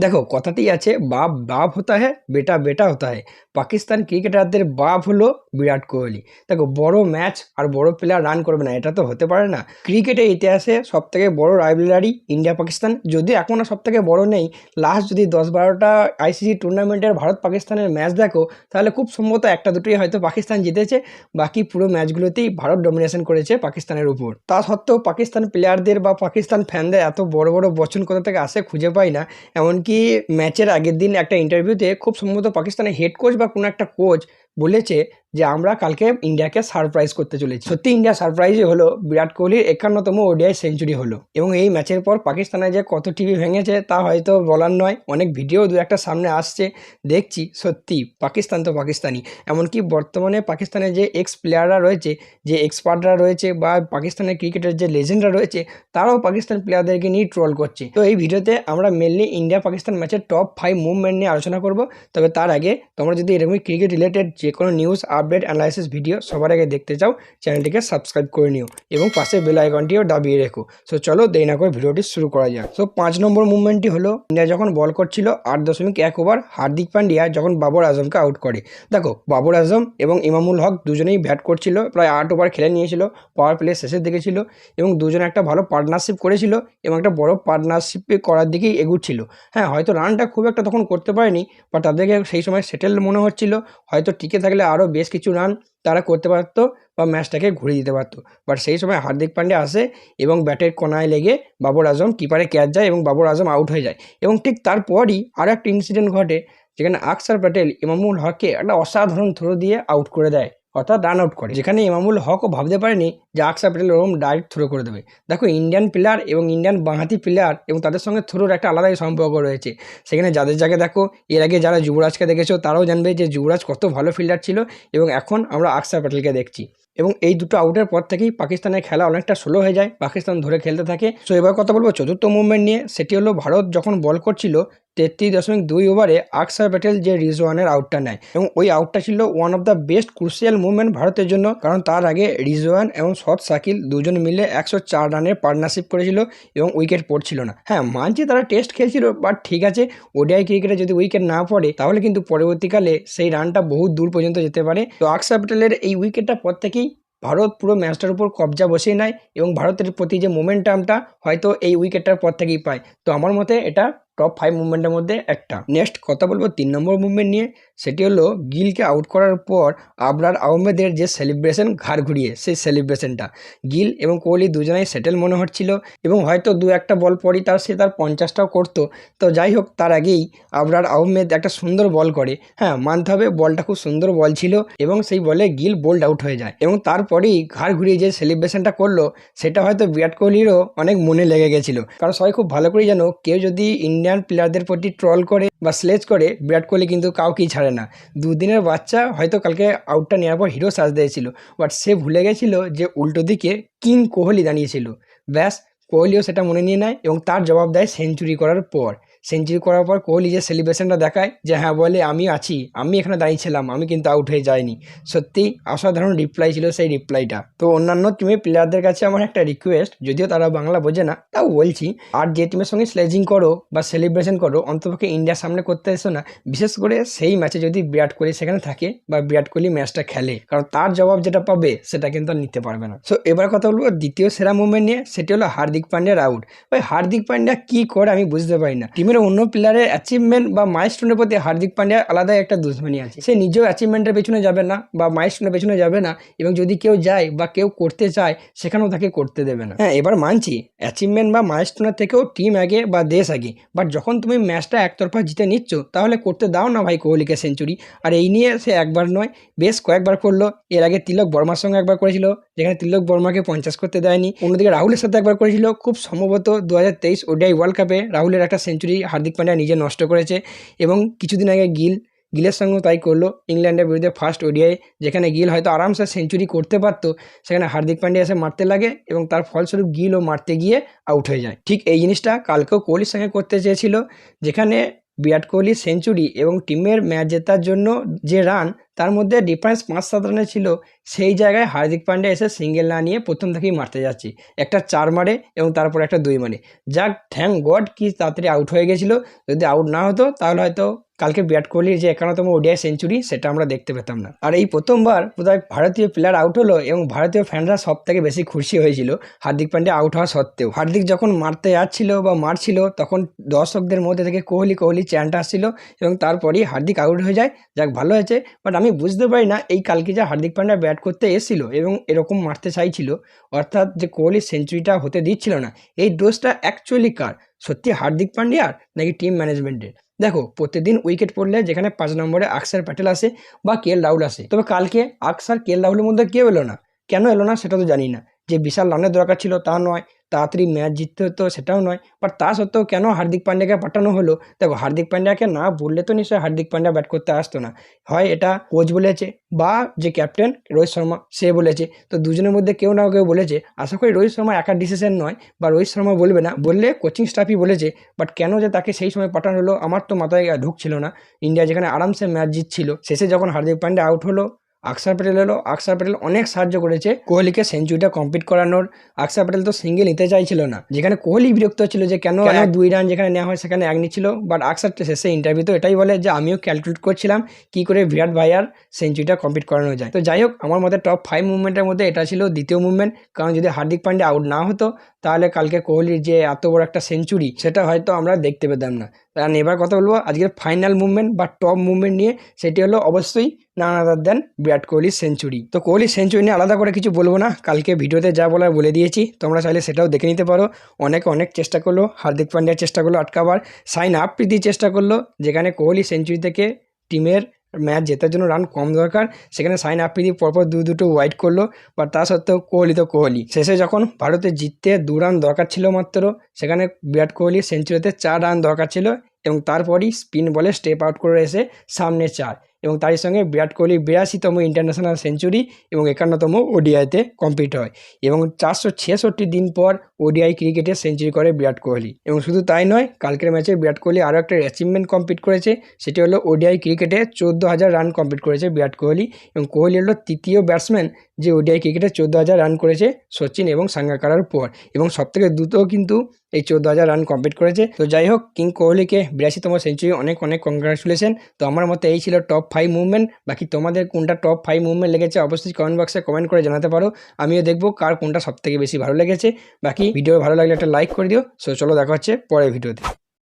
দেখো কথাতেই আছে বাপ বাপ হতা হ্যাঁ বেটা বেটা হতা হ্যাঁ পাকিস্তান ক্রিকেটারদের বাপ হলো বিরাট কোহলি। দেখো, বড় ম্যাচ আর বড় প্লেয়ার রান করবে না, এটা তো হতে পারে না। ক্রিকেটের ইতিহাসে সব থেকে বড় রাইভেলারি ইন্ডিয়া পাকিস্তান যদি এখনও সব থেকে বড় নেই লাস্ট যদি দশ বারোটা আইসিসি টুর্নামেন্টের ভারত পাকিস্তানের ম্যাচ দেখো, তাহলে খুব সম্ভবত একটা দুটোই হয়তো পাকিস্তান জিতেছে, বাকি পুরো ম্যাচগুলোতেই ভারত ডমিনেশন করেছে পাকিস্তানের উপর। তা সত্ত্বেও পাকিস্তান প্লেয়ারদের বা পাকিস্তান ফ্যানদের এত বড় বড় বচন কোথা থেকে আসে খুঁজে পাই না, এমনকি ম্যাচের আগের দিন একটা ইন্টারভিউতে খুব সম্ভবত পাকিস্তানের হেড কোচ বা কোনো একটা কোচ বলেছে যে আমরা কালকে ইন্ডিয়াকে সারপ্রাইজ করতে চলেছি। সত্যি ইন্ডিয়া সারপ্রাইজই হলো, বিরাট কোহলির একান্নতম ওডিআই সেঞ্চুরি হলো। এবং এই ম্যাচের পর পাকিস্তানে যে কত টিভি ভেঙেছে, তা হয়তো বলার নয়। অনেক ভিডিও দু একটা সামনে আসছে, দেখছি। সত্যি, পাকিস্তান তো পাকিস্তানি এমনকি বর্তমানে পাকিস্তানে যে এক্স প্লেয়াররা রয়েছে, যে এক্সপার্টরা রয়েছে বা পাকিস্তানের ক্রিকেটের যে লেজেন্ডরা রয়েছে, তারাও পাকিস্তান প্লেয়ারদেরকে নিয়ে ট্রল করছে। তো এই ভিডিওতে আমরা মেনলি ইন্ডিয়া পাকিস্তান ম্যাচের টপ ফাইভ মুভমেন্ট নিয়ে আলোচনা করব। তবে তার আগে তোমরা যদি এরকমই ক্রিকেট রিলেটেড যে কোনো নিউজ আপডেট অ্যানালাইসিস ভিডিও সবার আগে দেখতে চাও, চ্যানেলটিকে সাবস্ক্রাইব করে নিও এবং পাশে বেল আইকনটিও দাবিয়ে রেখো। সো চলো দেরি না করে ভিডিওটি শুরু করা যাক। সো পাঁচ নম্বর মুভমেন্টটি হলো, ইন্ডিয়া যখন বল করছিল আট দশমিক এক ওভার হার্দিক পান্ডিয়া যখন বাবর আজমকে আউট করে। দেখো, বাবর আজম এবং ইমামুল হক দুজনেই ব্যাট করছিল, প্রায় আট ওভার খেলে নিয়েছিল পাওয়ার প্লে শেষের দিকে ছিল এবং দুজনে একটা ভালো পার্টনারশিপ করেছিল এবং একটা বড় পার্টনারশিপ করার দিকেই এগুচ্ছিল। হ্যাঁ হয়তো রানটা খুব একটা তখন করতে পারেনি বা তাদেরকে সেই সময় সেটেল মনে হচ্ছিল, হয়তো টিকে থাকলে আরও বেশ কিছু রান তারা করতে পারতো বা ম্যাচটাকে ঘুরিয়ে দিতে পারতো। বাট সেই সময় হার্দিক পান্ডে আসে এবং ব্যাটের কোনায় লেগে বাবর আজম কিপারে ক্যাচ যায় এবং বাবর আজম আউট হয়ে যায়। এবং ঠিক তারপরই আরও একটা ইনসিডেন্ট ঘটে যেখানে আকসার প্যাটেল ইমামুল হককে একটা অসাধারণ থ্রো দিয়ে আউট করে দেয়, অর্থাৎ রান আউট করে। যেখানে ইমামুল হকও ভাবতে পারেনি যে আকসার প্যাটেল ওরকম ডাইরেক্ট থ্রো করে দেবে। দেখো ইন্ডিয়ান প্লেয়ার এবং ইন্ডিয়ান বাঁহাতি প্লেয়ার এবং তাদের সঙ্গে থ্রোর একটা আলাদাই সম্পর্ক রয়েছে। সেখানে যাদের জায়গায় দেখো, এর আগে যারা যুবরাজকে দেখেছ, তারাও জানবে যে যুবরাজ কত ভালো ফিল্ডার ছিল এবং এখন আমরা আকসার প্যাটেলকে দেখছি। এবং এই দুটো আউটের পর থেকেই পাকিস্তানের খেলা অনেকটা স্লো হয়ে যায়, পাকিস্তান ধরে খেলতে থাকে। সো এবার কথা বলব চতুর্থ মুভমেন্ট নিয়ে, সেটি হলো ভারত যখন বল করছিল তেত্রিশ দশমিক দুই ওভারে আকসার প্যাটেল যে রিজওয়ানের আউটটা নেয়। এবং ওই আউটটা ছিল one of the best crucial movement ভারতের জন্য, কারণ তার আগে রিজওয়ান এবং সৎ সাকিল দুজন মিলে একশো চার রানের পার্টনারশিপ করেছিল এবং উইকেট পড়ছিল না। হ্যাঁ মানছি তারা টেস্ট খেলছিল বাট ঠিক আছে, ওডিআই ক্রিকেটে যদি উইকেট না পড়ে, তাহলে কিন্তু পরবর্তীকালে সেই রানটা বহু দূর পর্যন্ত যেতে পারে। তো আকসার প্যাটেলের এই উইকেটটা পর থেকেই ভারত পুরো ম্যাচটার উপর কবজা বসিয়ে নেয় এবং ভারতের প্রতি যে মোমেন্টামটা হয়তো এই উইকেটটার পর থেকেই পায়। তো আমার মতে এটা টপ ফাইভ মুভমেন্টের মধ্যে একটা। নেক্সট কথা বলব তিন নম্বর মুভমেন্ট নিয়ে, সেটি হলো গিলকে আউট করার পর আবরার আহমেদের যে সেলিব্রেশন ঘাড় ঘুরিয়ে, সেই সেলিব্রেশনটা গিল এবং কোহলি দুজনেই সেটেল মনে হচ্ছিল এবং হয়তো দু একটা বল পরই তার সে তার পঞ্চাশটাও করতো। তো যাই হোক, তার আগেই আবরার আহমেদ একটা সুন্দর বল করে। হ্যাঁ মানতে হবে বলটা খুব সুন্দর বল ছিল এবং সেই বলে গিল বোল্ড আউট হয়ে যায় এবং তারপরেই ঘাড় ঘুরিয়ে যে সেলিব্রেশনটা করল, সেটা হয়তো বিরাট কোহলিরও অনেক মনে লেগে গেছিল। কারণ সবাই খুব ভালো করেই জানো, কেউ যদি ইন্ডিয়ান প্লেয়ারদের প্রতি ট্রল করে বা স্লেজ করে, বিরাট কোহলি কিন্তু কাউকেই ছাড়ে না। দুদিনের বাচ্চা হয়তো কালকে আউটটা নেওয়ার পর হিরো সাজ দিয়েছিল। বাট সে ভুলে গেছিল যে উল্টো দিকে কিং কোহলি দাঁড়িয়েছিল। ব্যাস, কোহলিও সেটা মনে নিয়ে নেয় এবং তার জবাব দেয় সেঞ্চুরি করার পর। সেঞ্চুরি করার পর কোহলি যে সেলিব্রেশনটা দেখায় যে হ্যাঁ বলে আমি আছি, আমি এখানে দাঁড়িয়েছিলাম আমি কিন্তু আউট হয়ে যাইনি। সত্যি অসাধারণ রিপ্লাই ছিল সেই রিপ্লাইটা তো অন্যান্য টিমের প্লেয়ারদের কাছে আমার একটা রিকোয়েস্ট যদিও তারা বাংলা বোঝে না, তাও বলছি, আর যে টিমের সঙ্গে স্লেজিং করো বা সেলিব্রেশন করো অন্তপক্ষে ইন্ডিয়ার সামনে করতে এসো না। বিশেষ করে সেই ম্যাচে যদি বিরাট কোহলি সেখানে থাকে বা বিরাট কোহলি ম্যাচটা খেলে, কারণ তার জবাব যেটা পাবে, সেটা কিন্তু আর নিতে পারবে না। সো এবার কথা বলব দ্বিতীয় সেরা মুভমেন্ট নিয়ে, সেটি হলো হার্দিক পান্ডিয়ার আউট ভাই, হার্দিক পান্ডিয়া কি করে আমি বুঝতে পারি না। টিমের অন্য প্লেয়ারের অ্যাচিভমেন্ট বা মাইস্টোনের প্রতি হার্দিক পান্ডিয়ার আলাদাই একটা দুশ্মনী আছে। সে নিজেও অ্যাচিভমেন্টের পেছনে যাবে না বা মাইস্টোনের পেছনে যাবে না এবং যদি কেউ যায় বা কেউ করতে চায়, সেখানেও তাকে করতে দেবে না। হ্যাঁ এবার মানছি অ্যাচিভমেন্ট বা মাইস্টোনের থেকেও টিম আগে বা দেশ আগে। বাট যখন তুমি ম্যাচটা একতরফা জিতে নিচ্ছ, তাহলে করতে দাও না ভাই কোহলিকে সেঞ্চুরি আর এই নিয়ে সে একবার নয়, বেশ কয়েকবার করল। এর আগে তিলক বর্মার সঙ্গে একবার করেছিল। যেখানে তিলক বর্মাকে পঞ্চাশ করতে দেয়নি। অন্যদিকে রাহুলের সাথে একবার করেছিল খুব সম্ভবত দু হাজার তেইশ ওডিআই ওয়ার্ল্ড কাপে রাহুলের একটা সেঞ্চুরি হার্দিক পান্ডিয়া নিজে নষ্ট করেছে এবং কিছুদিন আগে গিল, গিলের সঙ্গেও তাই করল ইংল্যান্ডের বিরুদ্ধে ফার্স্ট ওডিআই, যেখানে গিল হয়তো আরামসে সেঞ্চুরি করতে পারতো, সেখানে হার্দিক পান্ডিয়া এসে মারতে লাগে এবং তার ফলস্বরূপ গিলও মারতে গিয়ে আউট হয়ে যায়। ঠিক এই জিনিসটা কালকেও কোহলির সঙ্গে করতে চেয়েছিল, যেখানে বিরাট কোহলি, সেঞ্চুরি এবং টিমের ম্যাচ জেতার জন্য যে রান, তার মধ্যে ডিফারেন্স পাঁচ, সাত রানে ছিল, সেই জায়গায় হার্দিক পান্ডে এসে সিঙ্গেল না নিয়ে প্রথম থেকেই মারতে যাচ্ছি। একটা চার মারে এবং তারপর একটা দুই মারে। যাক থ্যাংক গড কি তাড়াতাড়ি আউট হয়ে গেছিল। যদি আউট না হতো, তাহলে হয়তো কালকে বিরাট কোহলির যে একান্নতম ওডিআই সেঞ্চুরি, সেটা আমরা দেখতে পেতাম না। আর এই প্রথমবার বোধহয় ভারতীয় প্লেয়ার আউট হলো এবং ভারতীয় ফ্যানরা সব থেকে বেশি খুশি হয়েছিল। হার্দিক পান্ডে আউট হওয়া সত্ত্বেও। হার্দিক যখন মারতে যাচ্ছিল বা মারছিল, তখন দর্শকদের মধ্যে থেকে কোহলি কোহলি চ্যানটা আসছিল এবং তারপরেই হার্দিক আউট হয়ে যায়। যাক, ভালো হয়েছে। বাট আমি বুঝতে পারি না এই কালকে যে হার্দিক পান্ডা ব্যাট করতে এসেছিল এবং এরকম মারতে চাইছিল। অর্থাৎ যে কোহলির সেঞ্চুরিটা হতে দিচ্ছিল না। এই দোষটা অ্যাকচুয়ালি কার? সত্যি হার্দিক পান্ডিয়ার নাকি টিম ম্যানেজমেন্টের দেখো, প্রতিদিন উইকেট পড়লে যেখানে পাঁচ নম্বরে আকসার প্যাটেল আসে বা কে রাহুল আসে। তবে কালকে আকসার কে রাহুলের মধ্যে কেউ এলো না। কেন এলো না সেটা তো জানি না যে বিশাল রানের দরকার ছিল তা নয়, তাড়াতাড়ি ম্যাচ জিততে হতো সেটাও নয়। বাট তা সত্ত্বেও কেন হার্দিক পান্ড্যাকে পাঠানো হলো? দেখো, হার্দিক পান্ড্যাকে না বললে তো নিশ্চয়ই হার্দিক পান্ড্যা ব্যাট করতে আসতো না। হয় এটা কোচ বলেছে বা যে ক্যাপ্টেন রোহিত শর্মা, সে বলেছে। তো দুজনের মধ্যে কেউ না কেউ বলেছে। আশা করি রোহিত শর্মা একার ডিসিশন নয় বা রোহিত শর্মা বলবে না। বললে কোচিং স্টাফই বলেছে বাট কেন যে তাকে সেই সময় পাঠানো হলো আমার তো মাথায় ঢুকছিল না। ইন্ডিয়া যেখানে আরামসে ম্যাচ জিতছিল, শেষে যখন হার্দিক পান্ড্যা আউট হলো আকসার প্যাটেল এলো। আকসার প্যাটেল অনেক সাহায্য করেছে কোহলিকে সেঞ্চুরিটা কমপ্লিট করানোর। আকসার প্যাটেল তো সিঙ্গেল নিতে চাইছিল না। যেখানে কোহলি বিরক্ত ছিল যে কেন দুই রান যেখানে নেওয়া হয় সেখানে এক নিচ্ছিল। বাট আকসার শেষে ইন্টারভিউতে এটাই বলে যে আমিও ক্যালকুলেট করছিলাম কি করে বিরাট ভাইয়ার সেঞ্চুরিটা কমপ্লিট করানো যায়। তো যাই হোক আমার মধ্যে টপ ফাইভ মুভমেন্টের মধ্যে এটা ছিল দ্বিতীয় মুভমেন্ট কারণ যদি হার্দিক পান্ডে আউট না হতো তাহলে কালকে কোহলির যে এত বড় একটা সেঞ্চুরি সেটা হয়তো আমরা দেখতে পেতাম না। আর এবার কথা বলব আজকের ফাইনাল মুভমেন্ট বা টপ মুভমেন্ট নিয়ে। সেটি হলো অবশ্যই নান আদার দেন বিরাট কোহলির সেঞ্চুরি তো কোহলির সেঞ্চুরি নিয়ে আলাদা করে কিছু বলব না। কালকে ভিডিওতে যা বলার বলে দিয়েছি। তোমরা চাইলে সেটাও দেখে নিতে পারো। অনেকে, অনেক চেষ্টা করল। হার্দিক পান্ডিয়ার চেষ্টা করল আটকাবার। সাইন আপ প্রীতি চেষ্টা করল। যেখানে কোহলি সেঞ্চুরি থেকে টিমের ম্যাচ জেতার জন্য রান কম দরকার। সেখানে সাইন আফ্রিদি পরপর দু দুটো ওয়াইড করল বা তা সত্ত্বেও কোহলি তো কোহলি। শেষে যখন ভারতে জিততে দু রান দরকার ছিল মাত্র, সেখানে বিরাট কোহলি সেঞ্চুরিতে চার রান দরকার ছিল। এবং তারপরই স্পিন বলে স্টেপ আউট করে এসে সামনে চার। এবং তারই সঙ্গে বিরাট কোহলি বিরাশিতম ইন্টারন্যাশনাল সেঞ্চুরি এবং একান্নতম ওডিআইতে কমপ্লিট হয়। এবং চারশো ছেষট্টি দিন পর ওডিআই ক্রিকেটে সেঞ্চুরি করে বিরাট কোহলি। এবং শুধু তাই নয়, কালকের ম্যাচে বিরাট কোহলি আরও একটা অ্যাচিভমেন্ট কমপ্লিট করেছে। সেটি হলো ওডিআই ক্রিকেটে চোদ্দ হাজার রান কমপ্লিট করেছে বিরাট কোহলি। এবং কোহলি হলো তৃতীয় ব্যাটসম্যান যে ওডিআই ক্রিকেটে চোদ্দ হাজার রান করেছে সচিন এবং সাঙ্গাকারার পর। এবং সবথেকে দ্রুত কিন্তু এই চোদ্দ হাজার রান কমপ্লিট করেছে। তো যাই হোক কিং কোহলিকে বিরাশিতম সেঞ্চুরি অনেক অনেক কংগ্রাচুলেশন তো আমার মতে এই ছিল টপ ফাইভ মুভমেন্ট বাকি তোমাদের কোনটা টপ ফাইভ মুভমেন্ট লেগেছে অবশ্যই কমেন্ট বক্সে কমেন্ট করে জানাতে পারো। আমিও দেখব কার কোনটা সবথেকে বেশি ভালো লেগেছে। বাকি ভিডিও ভালো লাগলে একটা লাইক করে দিও। সো চলো দেখা হচ্ছে পরের ভিডিওতে